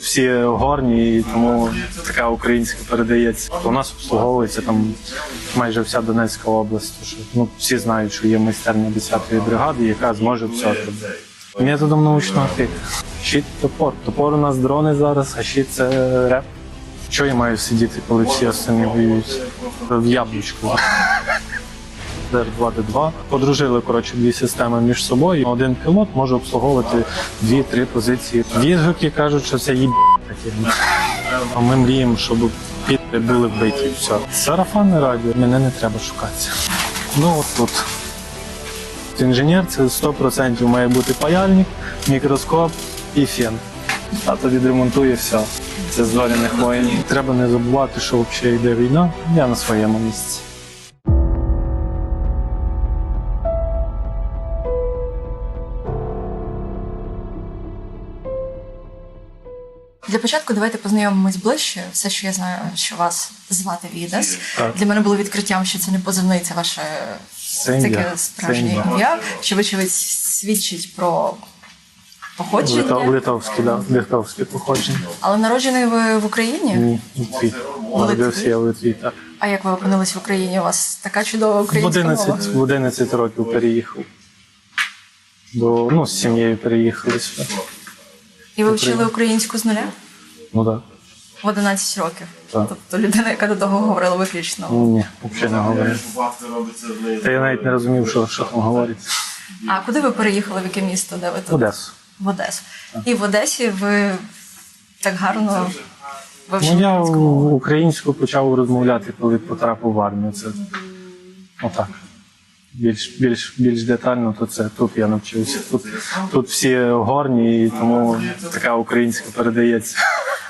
Всі горні, і тому така українська передається. У нас обслуговується там майже вся Донецька область. Тож, ну, всі знають, що є майстерня 10-ї бригади, яка зможе все зробити. Методом научного типу. Щит топор. Топор у нас дрони зараз, а щит це реп. Що я маю сидіти, коли всі останні воюють? В яблучку. ДР-2Д2. Подружили коротше дві системи між собою. Один пілот може обслуговувати дві-три позиції. Відгуки кажуть, що це їб. А ми мріємо, щоб піди були вбиті. Все. Сарафанне радіо, мене не треба шукатися. Ну от тут. Інженер це 100% має бути паяльник, мікроскоп і фен. Тато відремонтує все. Це зоряних воїн. Треба не забувати, що взагалі йде війна. Я на своєму місці. Для початку давайте познайомимось ближче. Все, що я знаю, що вас звати Відас. Для мене було відкриттям, що це не позивний, це ваше Це таке справжнє ім'я. що вочевидь свідчить про походження. Литов, литовське, да, литовське походження. Але народжений ви в Україні? Ні, Литві. Народився я в Литві, так. А як ви опинились в Україні? У вас така чудова В українська 11, мова. в 11 років переїхав. До, ну, з сім'єю переїхали сюди. І ви вчили українську з нуля Ну так. в 11 років. Так. Тобто людина, яка до того говорила виключно. Ні, взагалі не говорив. Та я навіть не розумів, що, що там говорить. А куди ви переїхали? В яке місто? Де ви тут? Одесу. В Одесу. І в Одесі ви так гарно вивчили Ну, я українську українську почав розмовляти, коли потрапив в армію. Це отак. Більш, більш, більш детально, то це тут я навчився. Тут, тут всі горні, і тому така українська передається.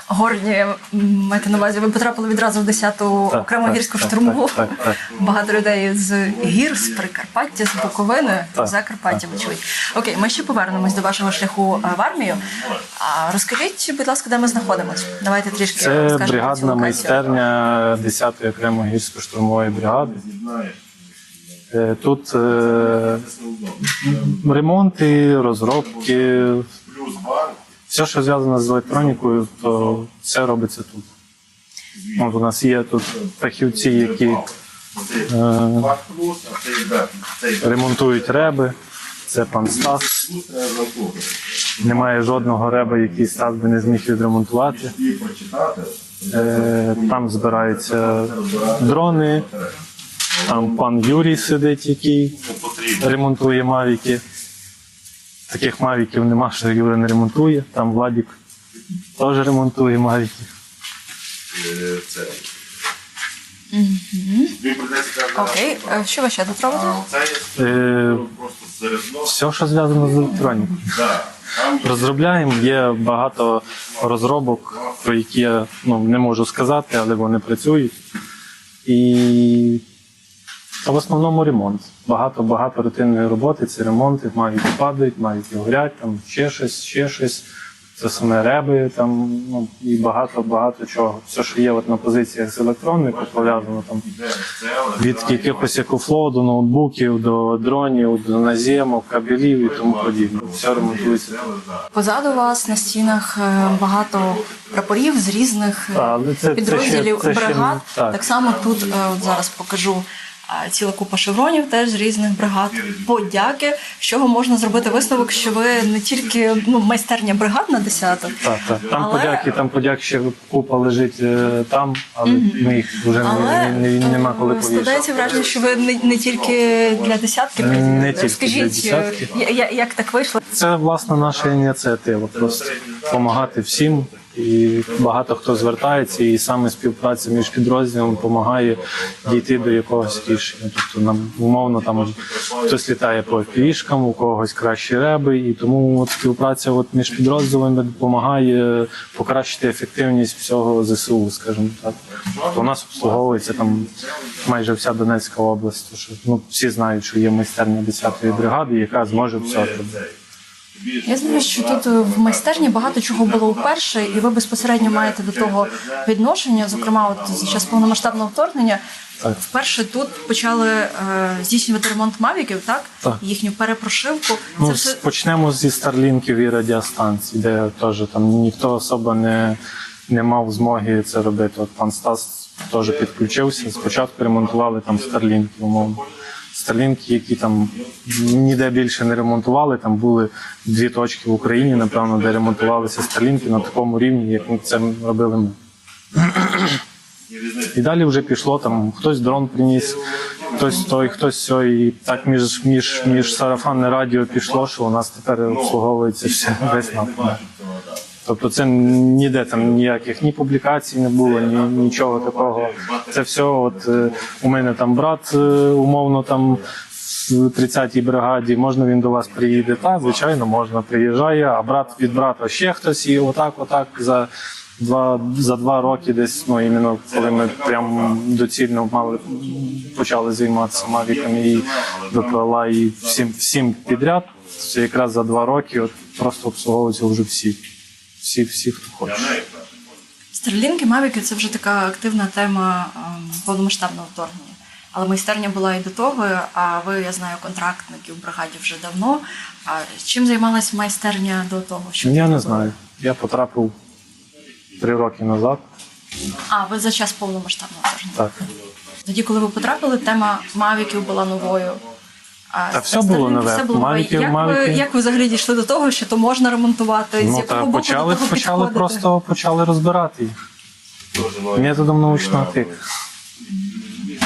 Горні м, маєте на увазі, ви потрапили відразу в 10-ту Так, окрему гірську так, штурмову. так, так, так. Багато людей з гір, з Прикарпаття, з Буковини, Так, Закарпаття, вочевидь. Окей, ми ще повернемось до вашого шляху е, в армію. А розкажіть, будь ласка, де ми знаходимося? Давайте трішки Це розкажемо про цю бригадна майстерня 10-ї окремої гірсько-штурмової бригади. Е, Тут е, ремонти, розробки, все, що зв'язано з електронікою, то все робиться тут. От у нас є тут фахівці, які е, ремонтують реби. Це пан Стас. Немає жодного реба, який Стас би не зміг відремонтувати. Е, Там збираються дрони. Там пан Юрій сидить, який ремонтує мавіки. Таких мавіків нема, що Юра не ремонтує. Там Владік теж ремонтує мавіки. Окей, е, що ви ще тут робите? Е, Все, що зв'язано з електронікою. Розробляємо. Є багато розробок, про які я ну, не можу сказати, але вони працюють. І та в основному ремонт. Багато багато рутинної роботи. Це ремонти, мають падають, мають горять, там ще щось, ще щось. Це саме реби, там ну і багато багато чого. Все, що є от на позиціях з електронікою, пов'язано там від якихось екофлоу до ноутбуків, до дронів, до наземок, кабелів і тому подібне. Все ремонтується. Позаду вас на стінах е, багато прапорів з різних е, Але це- це підрозділів ще- це бригад. не- так. Так само тут е, от зараз покажу ціла купа шевронів теж з різних бригад. Подяки, з чого можна зробити висновок, що ви не тільки ну, майстерня бригад на 10 Так, так. Там Але- подяки, там подяк ще купа лежить е, там, але ми їх вже але не, не, нема коли повісити. складається враження, що ви не, не тільки для десятки Не тільки Скажіть, для е, десятки. я- я- як так вийшло? Це власне наша ініціатива. Просто допомагати всім. І багато хто звертається, і саме співпраця між підрозділами допомагає дійти до якогось рішення. Тобто нам умовно там хтось літає по пішкам, у когось кращі реби, і тому от співпраця от між підрозділами допомагає покращити ефективність всього ЗСУ, скажімо так. Тобто у нас обслуговується там майже вся Донецька область. Тож, ну всі знають, що є майстерня 10-ї бригади, яка зможе все зробити. Я знаю, що тут е, в майстерні багато чого було вперше, і ви безпосередньо маєте до того відношення. Зокрема, от за час повномасштабного вторгнення Так. вперше тут почали е, здійснювати ремонт мавіків, так? Так. їхню перепрошивку. Це Ну, все почнемо зі старлінків і радіостанцій, де теж там ніхто особо не, не мав змоги це робити. От пан Стас теж підключився. Спочатку ремонтували там старлінки, умовно. Старлінки, які там ніде більше не ремонтували. Там були дві точки в Україні, напевно, де ремонтувалися старлінки на такому рівні, як ми це робили ми. І далі вже пішло там, хтось дрон приніс, хтось той, хтось сьой. І так між, між, між сарафанне радіо пішло, що у нас тепер обслуговується все весь напрямок. Тобто це ніде там ніяких ні публікацій не було, ні нічого такого. Це все. От е, у мене там брат, е, умовно там в 30-й бригаді, можна він до вас приїде? Так, звичайно, можна. Приїжджає, а брат від брата ще хтось, і отак, отак за. Два за два роки, десь ну іменно коли ми прям доцільно мали почали займатися мавіками і ВПЛА, і всім всім підряд. Це якраз за два роки от просто обслуговуються вже всі. Всі, всі, хто хоче. Старлінки, мавіки це вже така активна тема ем, повномасштабного вторгнення. Але майстерня була і до того, а ви, я знаю, контрактники в бригаді вже давно. А чим займалась майстерня до того? Що Я не знаю. Я потрапив три роки назад. А, ви за час повномасштабного вторгнення. Так. Тоді, коли ви потрапили, тема мавіків була новою. А Та все було нове. Все було нове. Як, ви, як ви взагалі дійшли до того, що то можна ремонтувати? з Ну якого та боку почали, до того почали підходити? просто почали розбирати їх. Методом научного тику.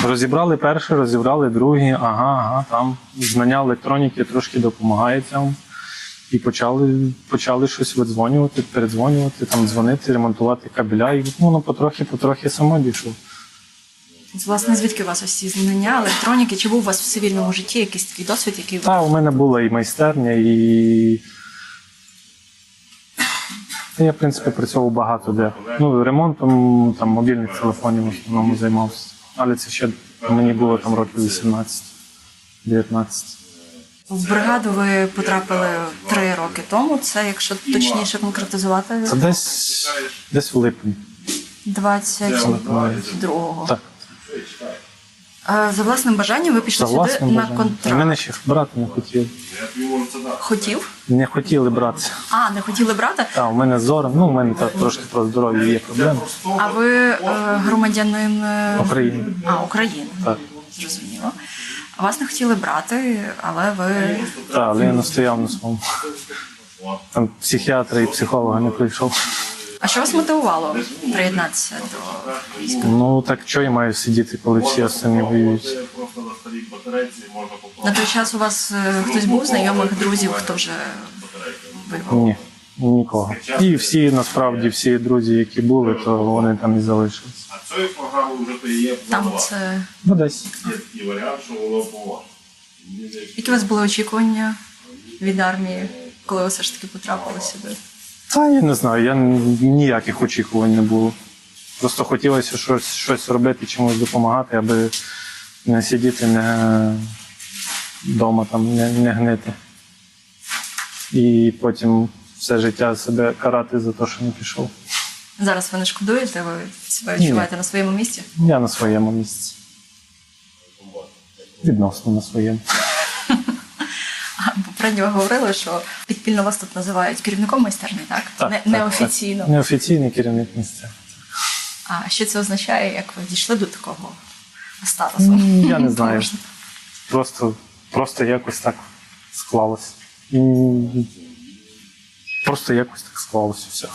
Розібрали перший, розібрали другий, ага, ага, там знання електроніки трошки допомагає цьому. І почали, почали щось видзвонювати, передзвонювати, там дзвонити, ремонтувати кабеля. І ну, ну потрохи, потрохи само дійшло. Власне, звідки у вас ось ці знання електроніки? Чи був у вас в цивільному житті якийсь такий досвід, який ви Та, у мене була і майстерня, і. Та я, в принципі, працював багато де. Ну, ремонтом там, мобільних телефонів в основному займався. Але це ще мені було там років 18, 19. в бригаду ви потрапили три роки тому? Це, якщо точніше конкретизувати, Це десь, десь в липні. 22-го. Так, Е, За власним бажанням ви за пішли сюди власним на бажанням. контракт. Мене ще брати не хотіли. Хотів? Не хотіли брати. А, не хотіли брати? Та, у мене зором, ну, у мене так трошки про здоров'я є проблеми. А ви е, громадянин е, України. А, України. Так. Зрозуміло. Вас не хотіли брати, але ви Так, але я настояв на своєму. Там психіатра і психолога не прийшов. А що вас мотивувало приєднатися до війська? Ну так що я маю сидіти, коли всі остальні воюють? На той час у вас е, хтось був знайомих друзів, хто вже воював? Ні, нікого. І всі насправді всі друзі, які були, то вони там і залишились. А цією програмою вже то є Там планова. це Ну десь. Є варіант, що воно поможе. які у вас були очікування від армії, коли ви все ж таки потрапили сюди? Та я не знаю, я ніяких очікувань не було. Просто хотілося щось, щось робити, чимось допомагати, аби не сидіти не вдома, там, не, не гнити. І потім все життя себе карати за те, що не пішов. Зараз ви не шкодуєте, ви себе Ні. відчуваєте на своєму місці? Я на своєму місці. Відносно на своєму. Попередньо ви говорили, що підпільно вас тут називають керівником майстерні, так? Так, не, неофіційно. Так. Неофіційний керівник місця. А що це означає, як ви дійшли до такого статусу? Я не знаю. Просто, просто якось так склалось. Просто якось так склалось все.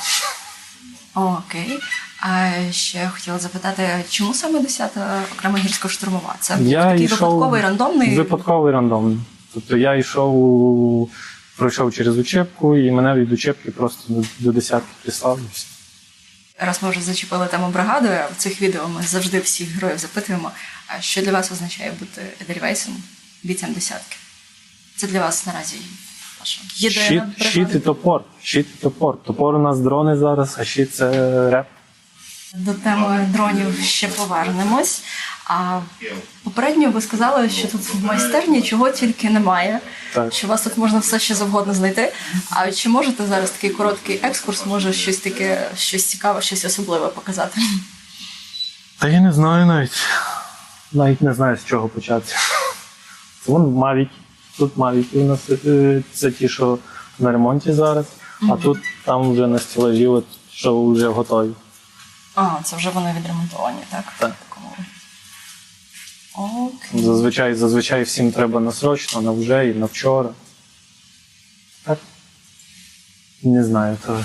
Окей. А ще хотіла запитати, чому саме 10-та окрема гірсько-штурмова? Це був Я такий йшов випадковий рандомний. Випадковий рандомний. Тобто я йшов, пройшов через учебку, і мене від учебки просто до, десятки все. Раз ми вже зачепили тему бригади, а в цих відео ми завжди всіх героїв запитуємо, а що для вас означає бути Едельвейсом, бійцем десятки? Це для вас наразі ваша Щит, єдина щит і топор. Щит і топор. Топор у нас дрони зараз, а щит це реп. До теми дронів ще повернемось. А попередньо ви сказали, що тут в майстерні чого тільки немає, Так. що у вас тут можна все ще завгодно знайти. А чи можете зараз такий короткий екскурс, може щось таке, щось цікаве, щось особливе показати? Та я не знаю навіть. Навіть не знаю, з чого почати. Вон Mavic. Тут Mavic у нас е, це ті, що на ремонті зараз, а тут там вже на стелажі, от, що вже готові. А, це вже вони відремонтовані, так? Так. Окей. Зазвичай, зазвичай всім треба насрочно, на вже і на вчора. Так? Не знаю, то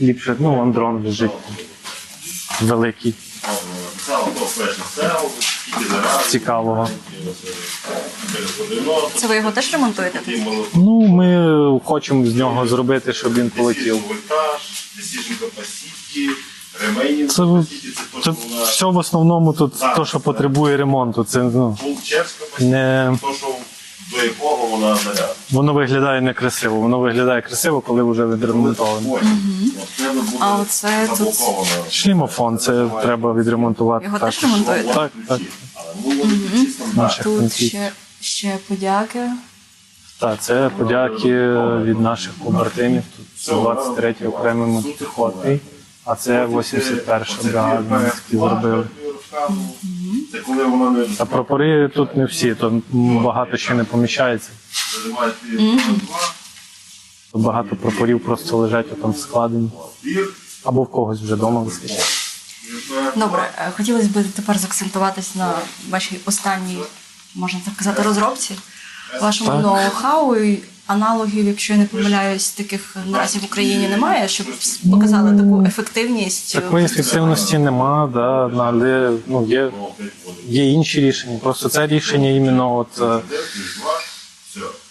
ліпше, ну, вон дрон лежить. Великий, Село, зараз. цікавого. Це ви його теж ремонтуєте? Ну, ми хочемо з нього зробити, щоб він полетів. Це, це все в основному тут то, що потребує ремонту. Це ну, не, то, що до якого вона заряд. воно виглядає некрасиво. Воно виглядає красиво, коли вже відремонтовано. Буде А оце тут- Шлімофон це треба відремонтувати. Його також. теж ремонтуєте? Так, так. Ну, стандарти. Наших Тут ще, ще подяки. Так, це подяки від наших побратимів. Тут 23-й окремий мотопіхотний, а це 81-ша бригада, ми зробили. Це коли воно не А прапори тут не всі, то багато ще не поміщається. Багато прапорів просто лежать там складені. Або в когось вже вдома висить. Добре, е, хотілося б тепер заакцентуватись на вашій останній, можна так казати, розробці, вашому ноу-хау аналогів, якщо я не помиляюсь, таких наразі в Україні немає, щоб показали таку ефективність. Такої ефективності нема, да, але ну, є, є інші рішення. Просто це рішення іменно от, е,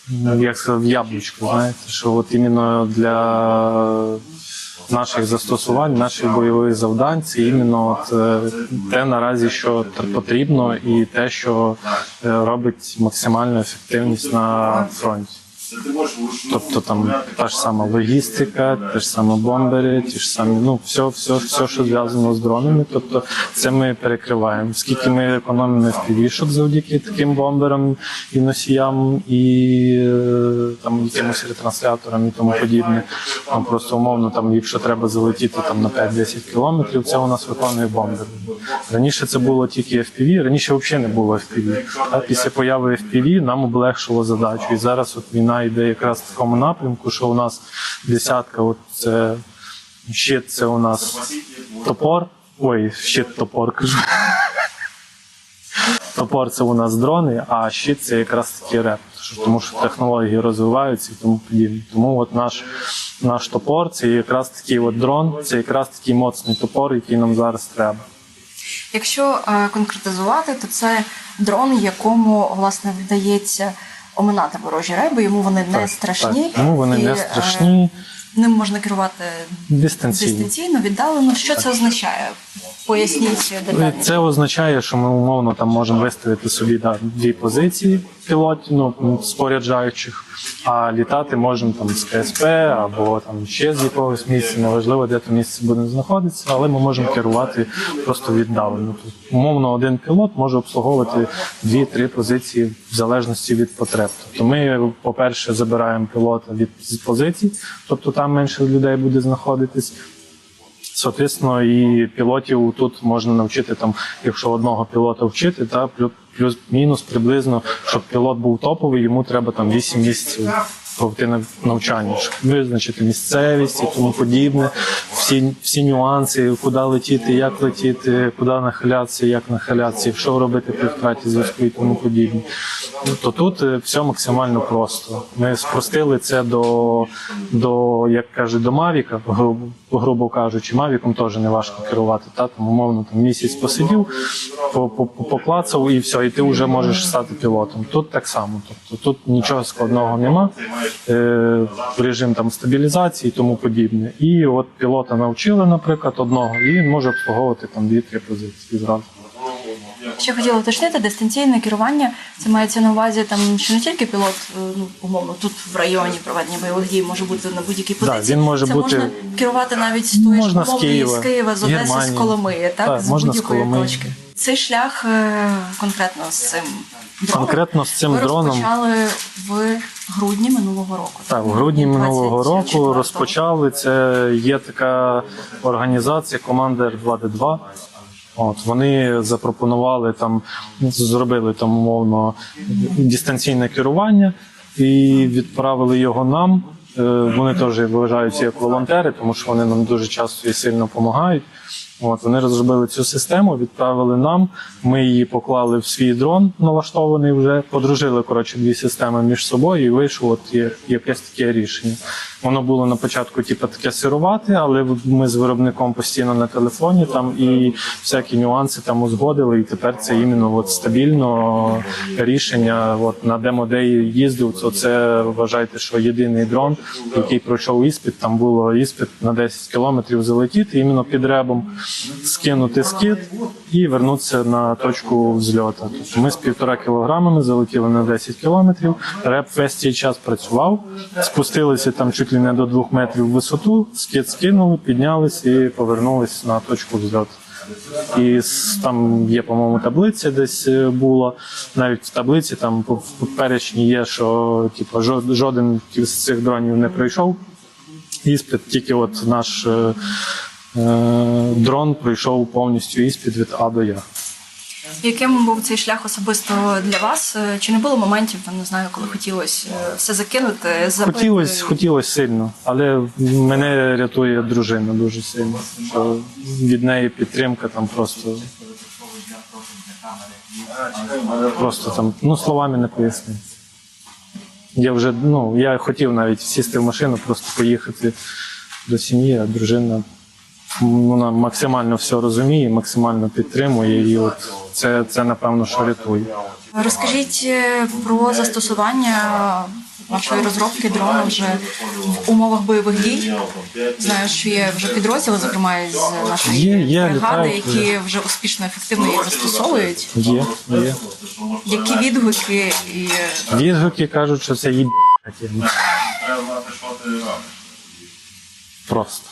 ну, як сказав, яблучко, знаєте, що от іменно для наших застосувань, наших бойових завдань, це іменно от, е, те наразі, що потрібно, і те, що е, робить максимальну ефективність на фронті. Тобто там та ж сама логістика, те ж саме бомбери, ті ж самі, ну все, все, все, що зв'язано з дронами. Тобто це ми перекриваємо. Скільки ми економимо впівішок завдяки таким бомберам і носіям, і е, там якимось ретрансляторам і тому подібне. Там просто умовно, там, якщо треба залетіти там на 5-10 кілометрів, це у нас виконує бомбер. Раніше це було тільки FPV, раніше взагалі не було FPV. А після появи FPV нам облегшило задачу. І зараз от війна йде якраз в такому напрямку, що у нас десятка, от це щит, це у нас топор. Ой, щит топор кажу. Топор це у нас дрони, а щит це якраз таки реп. Тому що технології розвиваються і тому подібне. Тому от наш, наш топор це якраз такий от дрон, це якраз такий моцний топор, який нам зараз треба. Якщо е, конкретизувати, то це дрон, якому власне вдається оминати ворожі реби, йому вони не Так, страшні. так. Тому вони і, не е, страшні, Ним можна керувати дистанційно. дистанційно, віддалено. Що це означає? Поясніть детальніше. Це означає, що ми умовно там можемо виставити собі да, дві позиції пілотів, ну, споряджаючих, а літати можемо там з КСП або там ще з якогось місця, неважливо, де то місце буде знаходитися, але ми можемо керувати просто віддалено. Тобто, умовно, один пілот може обслуговувати дві-три позиції в залежності від потреб. Тобто ми, по-перше, забираємо пілота від позицій, тобто там менше людей буде знаходитись. Соответственно, і пілотів тут можна навчити там, якщо одного пілота вчити, та плюс-мінус приблизно, щоб пілот був топовий, йому треба там 8 місяців нав- навчання, щоб визначити місцевість і тому подібне, всі, всі нюанси, куди летіти, як летіти, куди нахилятися, як нахилятися, що робити при втраті зв'язку і тому подібне. То тут е, все максимально просто. Ми спростили це до, до як кажуть, до Мавіка, грубо, грубо кажучи, Мавіком теж не важко керувати. Та? Там, умовно, там місяць посидів, по- по- по- поклацав і все, і ти вже можеш стати пілотом. Тут так само. Тобто тут нічого складного нема. Е, режим там стабілізації і тому подібне. І от пілота навчили, наприклад, одного, і він може обслуговувати там дві-три позиції зразу. Ще хотіла уточнити, дистанційне керування це мається на увазі там, що не тільки пілот, е, ну умовно, тут в районі проведення бойових дій може бути на будь-якій Да, позиції. він може це бути- можна керувати навіть з тої ж з Києва, з Києва, з Одеси, з Коломиї, так, Так, з будь-якої точки. Цей шлях е, конкретно з цим Конкретно з цим дроном- розпочали в грудні минулого року. Так, в грудні минулого року розпочали. Це є така організація Командер 2D2. От вони запропонували там, зробили там умовно дистанційне керування і відправили його нам. Е, Вони теж вважаються як волонтери, тому що вони нам дуже часто і сильно допомагають. От вони розробили цю систему, відправили нам. Ми її поклали в свій дрон, налаштований вже. Подружили коротше дві системи між собою, і вийшло от є- якесь таке рішення. Воно було на початку, типу, таке сирувати, але ми з виробником постійно на телефоні там і всякі нюанси там узгодили. І тепер це іменно от стабільно рішення. От на демо-деї їздив. То це вважайте, що єдиний дрон, який пройшов іспит. Там було іспит на 10 кілометрів залетіти, іменно під ребом, скинути скид і вернутися на точку взльоту. Тобто ми з півтора кілограмами залетіли на 10 кілометрів. Реп весь цей час працював, спустилися там чуть ли не до двох метрів в висоту, скид скинули, піднялись і повернулись на точку взльоту. І там є, по-моєму, таблиця десь е, була. Навіть в таблиці там в перечні є, що типу, жоден з цих дронів не пройшов іспит, тільки от наш е, е, дрон пройшов повністю іспит від А до Я. Яким був цей шлях особисто для вас? Е, Чи не було моментів, не знаю, коли хотілося е, все закинути, забити? Хотілося, хотілося сильно, але мене рятує дружина дуже сильно. Що від неї підтримка там просто. Просто там, ну словами не пояснити. Я вже, ну, я хотів навіть сісти в машину, просто поїхати до сім'ї, а дружина вона максимально все розуміє, максимально підтримує, і от це, це напевно, що рятує. Розкажіть е, про застосування вашої розробки дрона вже в умовах бойових дій. Знаю, що є вже підрозділи, зокрема із нашої Є, є, бригади, літають які вже успішно ефективно їх застосовують. Є, є. Які відгуки і Відгуки кажуть, що це їб. Треба знати, що ти робиш. Просто.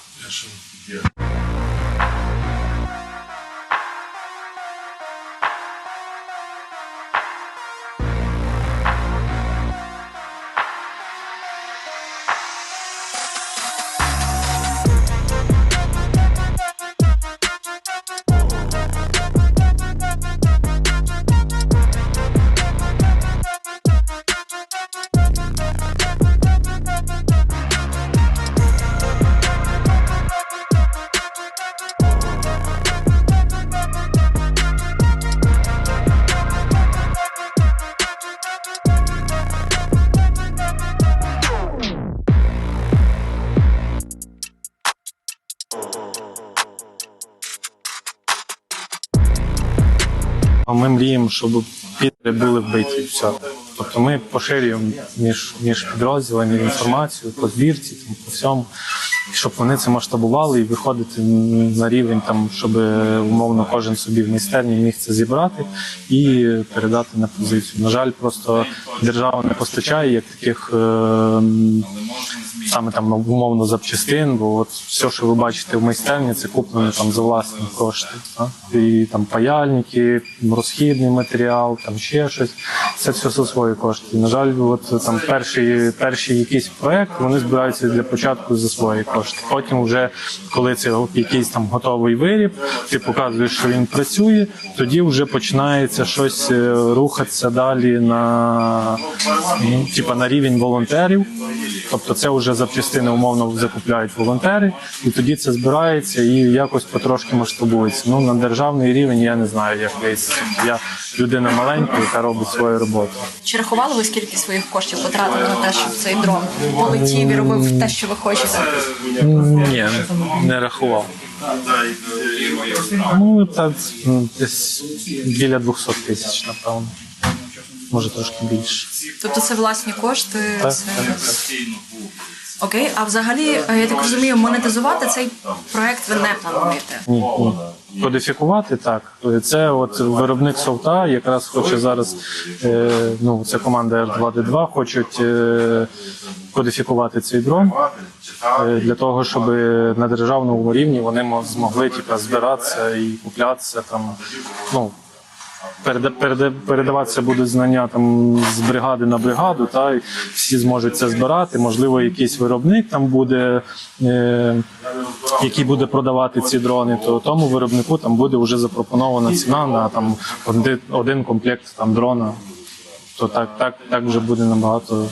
А Ми мріємо, щоб підри були вбиті. Все. Тобто ми поширюємо між, між підрозділами інформацію по збірці, там, по всьому, щоб вони це масштабували і виходити на рівень, там, щоб умовно кожен собі в майстерні міг це зібрати і передати на позицію. На жаль, просто держава не постачає як таких. Е- саме там умовно запчастин, бо от все, що ви бачите в майстерні, це куплено там за власні кошти. Так? І там паяльники, розхідний матеріал, там ще щось. Це все за свої кошти. На жаль, от там перший, перший якийсь проект вони збираються для початку за свої кошти. Потім, вже коли це якийсь там готовий виріб, ти показуєш, що він працює, тоді вже починається щось е, рухатися далі на, типа, на рівень волонтерів. Тобто це вже запчастини умовно закупляють волонтери, і тоді це збирається і якось потрошки масштабується. Ну на державний рівень я не знаю, як вийти. Я людина маленька, яка робить свою роботу. чи рахували ви скільки своїх коштів потратили на те, щоб цей дрон полетів і робив те, що ви хочете? Ні, не рахував. Ну так десь біля 200 тисяч, напевно. Може трошки більше. Тобто це власні кошти, Так, це так, окей. А взагалі, е, я так розумію, монетизувати цей проект ви не плануєте. Ні. Кодифікувати так. Це от виробник софта якраз хоче зараз, е, ну це команда R2D2, хочуть е, кодифікувати цей дрон для того, щоб на державному рівні вони змогли типу, збиратися і куплятися там. Ну, передаватися будуть знання там з бригади на бригаду, та і всі зможуть це збирати. Можливо, якийсь виробник там буде, е, який буде продавати ці дрони, то тому виробнику там буде вже запропонована ціна на там один, комплект там дрона. То так, так, так вже буде набагато,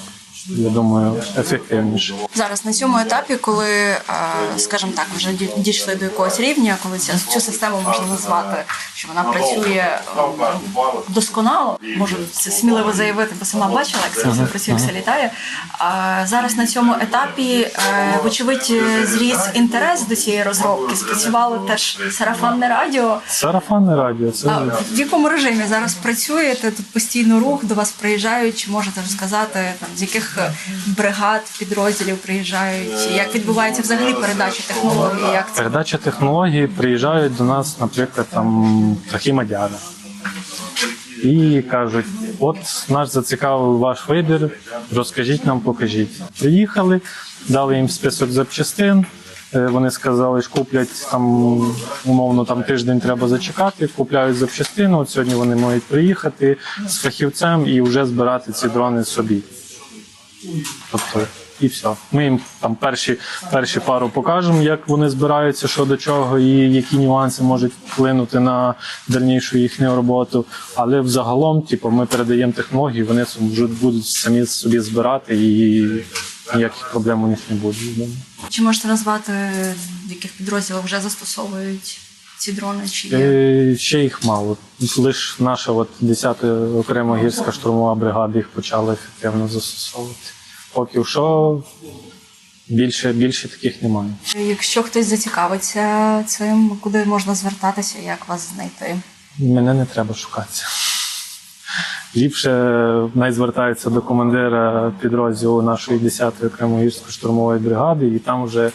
я думаю, ефективніше. Зараз на цьому етапі, коли, е, скажімо так, вже ді- дійшли до якогось рівня, коли ця, цю систему можна назвати, що вона працює е, досконало, можу це сміливо заявити, бо сама бачила, як це все працює, все літає. Зараз на цьому етапі, е, вочевидь, зріс інтерес до цієї розробки. Спрацювало теж сарафанне радіо. Сарафанне радіо, це в якому режимі зараз працюєте? Тут постійно рух до вас приїжджають. Чи можете розказати там з яких е, бригад, підрозділів приїжджають? Як відбувається взагалі передача технології? Як це передача технологій приїжджають до нас, наприклад, там птахи Мадяра. І кажуть: от нас зацікавив ваш вибір, розкажіть нам, покажіть. Приїхали, дали їм список запчастин. е, Вони сказали, що куплять там умовно там тиждень треба зачекати, купляють запчастину. От сьогодні вони можуть приїхати з фахівцем і вже збирати ці дрони собі. Тобто, і все. Ми їм там перші, перші пару покажемо, як вони збираються, що до чого, і які нюанси можуть вплинути на дальнішу їхню роботу. Але взагалом, типу, ми передаємо технології, вони вже будуть самі собі збирати і ніяких проблем у них не буде. чи можете назвати яких підрозділах вже застосовують ці дрони? Чи є? Е, Ще їх мало. Лише наша от 10-та окрема гірська штурмова бригада їх почала ефективно застосовувати. Поки що більше, більше таких немає. Якщо хтось зацікавиться цим, куди можна звертатися, як вас знайти? Мене не треба шукатися. Ліпше най звертається до командира підрозділу нашої 10-ї окремої гірсько-штурмової бригади, і там вже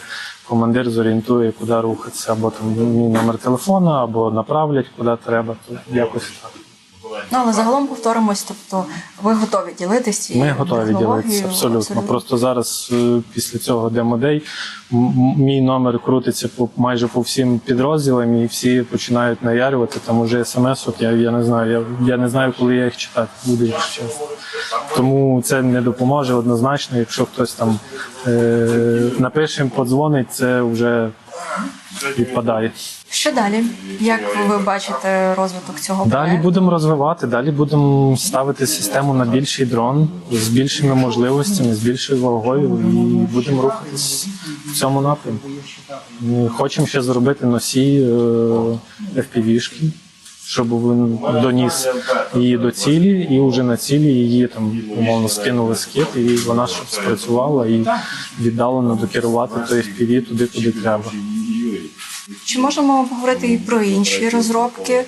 командир зорієнтує, куди рухатися, або там мій номер телефона, або направлять куди треба. То якось так. Ну але загалом повторимось, тобто ви готові ділитися цією Ми готові ділитися абсолютно. Просто зараз е, після цього демодей мій номер крутиться по майже по всім підрозділам, і всі починають наярювати. Там уже смс-ок. Я, я не знаю. Я, я не знаю, коли я їх читати буду, якщо чесно. Тому це не допоможе однозначно. Якщо хтось там е, напише, подзвонить, це вже відпадає. Що далі? Як ви бачите розвиток цього Далі будемо розвивати, далі будемо ставити систему на більший дрон з більшими можливостями, з більшою вагою, і будемо рухатись в цьому напрямку. Ми Хочемо ще зробити носій е, FPV-шки, щоб він доніс її до цілі, і вже на цілі її там умовно скинули скид, і вона щоб спрацювала і віддалено докерувати той FPV туди, куди треба. Чи можемо поговорити і про інші розробки,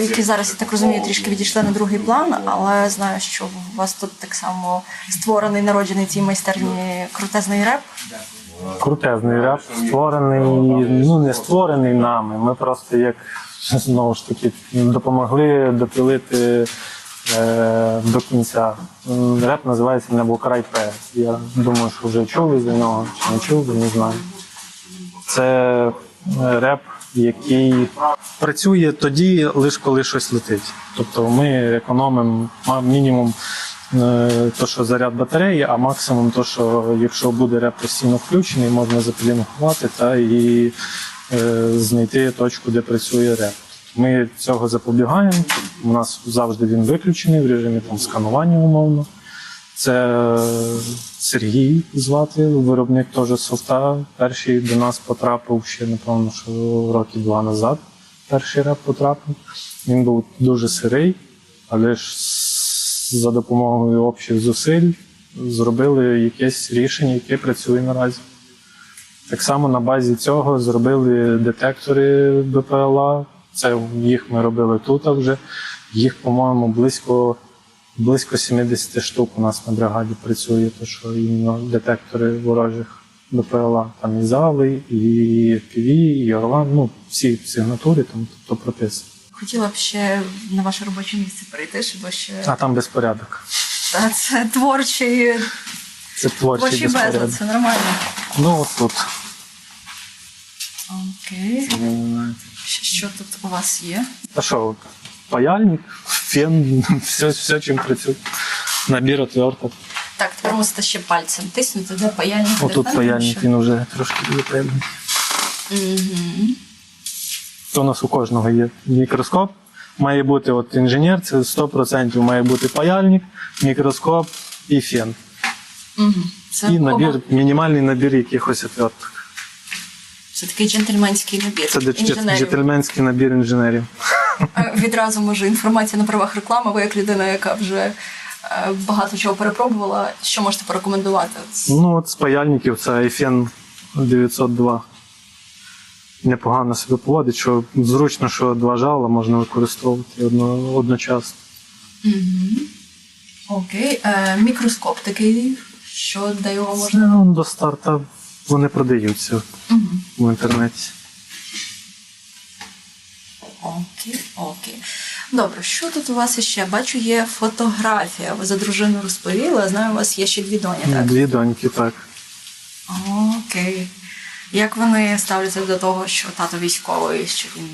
які зараз, я так розумію, трішки відійшли на другий план, але знаю, що у вас тут так само створений, народжений цій майстерні крутезний реп. крутезний реп, створений, ну не створений нами. Ми просто як знову ж таки допомогли допилити е, до кінця. Реп називається Небокрай П. Я думаю, що вже чули за нього чи не чули, не знаю. Це реп, який працює тоді, лише коли щось летить. Тобто ми економимо мінімум е, то, що заряд батареї, а максимум то, що якщо буде реп постійно включений, можна запілінгувати та і е, знайти точку, де працює реп. Ми цього запобігаємо. У нас завжди він виключений в режимі там сканування умовно. Це Сергій звати, виробник теж софта. Перший до нас потрапив ще, напевно, що роки два назад. Перший реп потрапив. Він був дуже сирий, але ж за допомогою общих зусиль зробили якесь рішення, яке працює наразі. Так само на базі цього зробили детектори БПЛА. Це їх ми робили тут вже. Їх, по-моєму, близько, близько 70 штук у нас на бригаді працює, то що іменно детектори ворожих БПЛА. Там і зали, і FPV, і Орлан, ну, всі сигнатури там тобто прописано. Хотіла б ще на ваше робоче місце прийти, щоб ще А там безпорядок. Та це творчий, Це творчий творчий безлад, це нормально. Ну, от тут. Окей. Що тут у вас є? А що, паяльник, фен, все, все чим працює. Набір отверток. Так, тепер мусите ще пальцем тиснути, де паяльник. де Отут фен, паяльник, що- він вже трошки випевний. Мгм. То у нас у кожного є мікроскоп. Має бути от інженер, це 100% має бути паяльник, мікроскоп і фен. Мгм. Це, І набір, оба- мінімальний набір якихось отверток. Це такий джентльменський набір. Це інженерів. джентльменський набір інженерів. Відразу може інформація на правах реклами. Ви як людина, яка вже е, багато чого перепробувала. Що можете порекомендувати? Ну, от з паяльників це iFen 902. Непогано себе поводить, що зручно, що два жала можна використовувати одно, одночасно. Мгм. Окей. Е, мікроскоп такий, що де його можна. Ну, до старта вони продаються Мгм. в інтернеті. Окей, окей. Добре, що тут у вас іще? Бачу, є фотографія. Ви за дружину розповіли, а знаю, у вас є ще дві доні, так? Дві доньки, так. Окей. Як вони ставляться до того, що тато військовий, що він.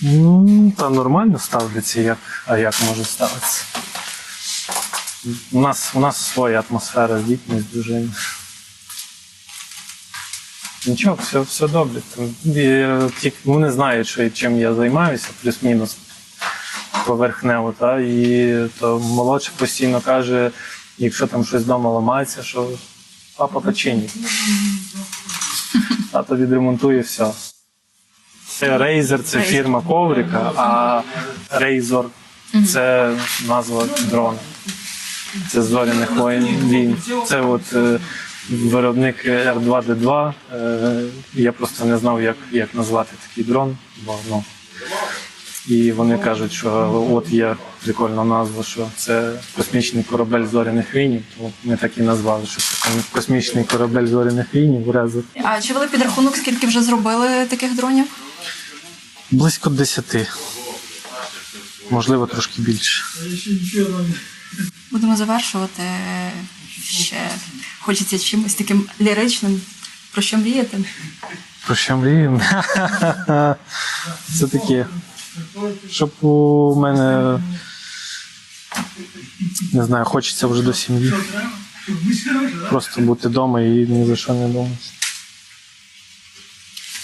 Ну, та нормально ставляться, як, а як може ставитися. У нас, у нас своя атмосфера з дітьми, з дружиною. Нічого, все, все добре. Тільки вони знають, що, чим я займаюся, плюс-мінус поверхнево. Та, і то молодший постійно каже, якщо там щось вдома ламається, що папа починить. Тато відремонтує все. Це Razer, це фірма коврика, а Razor це назва дрона. Це зоряних воїн. Це от е, виробник R2D2. Е, я просто не знав, як, як назвати такий дрон. Бо, ну, і вони кажуть, що от є прикольна назва, що це космічний корабель зоряних війнів. Тому ми так і назвали, що це космічний корабель зоряних війнів Razer. А чи вели підрахунок, скільки вже зробили таких дронів? Близько 10. Можливо, трошки більше. Будемо завершувати ще. Хочеться чимось таким ліричним. Про що мріяти? Про що мріємо? Це таке. Щоб у мене не знаю, хочеться вже до сім'ї. Просто бути вдома і ні за що не думати.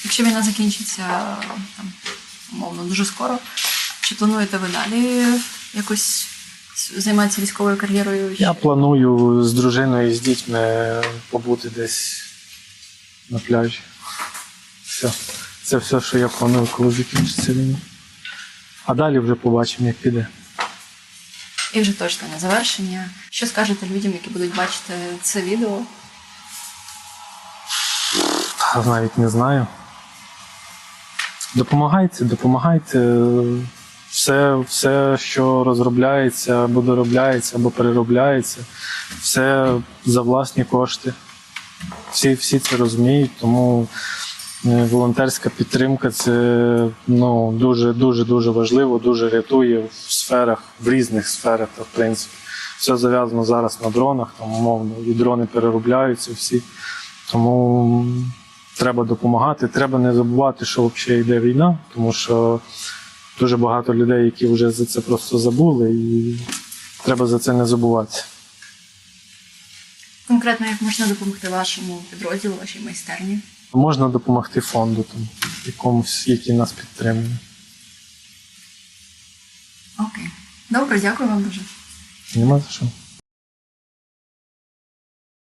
Якщо війна закінчиться там, умовно дуже скоро, чи плануєте ви далі якось займатися військовою кар'єрою? Я планую з дружиною і з дітьми побути десь на пляжі. Все. Це все, що я планую, коли закінчиться війна. А далі вже побачимо, як піде. І вже точно на завершення. Що скажете людям, які будуть бачити це відео? Навіть не знаю. Допомагайте, допомагайте. Все, все, що розробляється або доробляється, або переробляється, все за власні кошти. Всі, всі це розуміють, тому е, волонтерська підтримка це ну, дуже, дуже, дуже важливо, дуже рятує в сферах, в різних сферах, в принципі. Все зав'язано зараз на дронах, там, умовно, і дрони переробляються всі. Тому треба допомагати. Треба не забувати, що взагалі йде війна, тому що дуже багато людей, які вже за це просто забули, і треба за це не забувати. Конкретно, як можна допомогти вашому підрозділу, вашій майстерні? Можна допомогти фонду, там, якомусь, який нас підтримує. Окей. Добре, дякую вам дуже. Нема за що.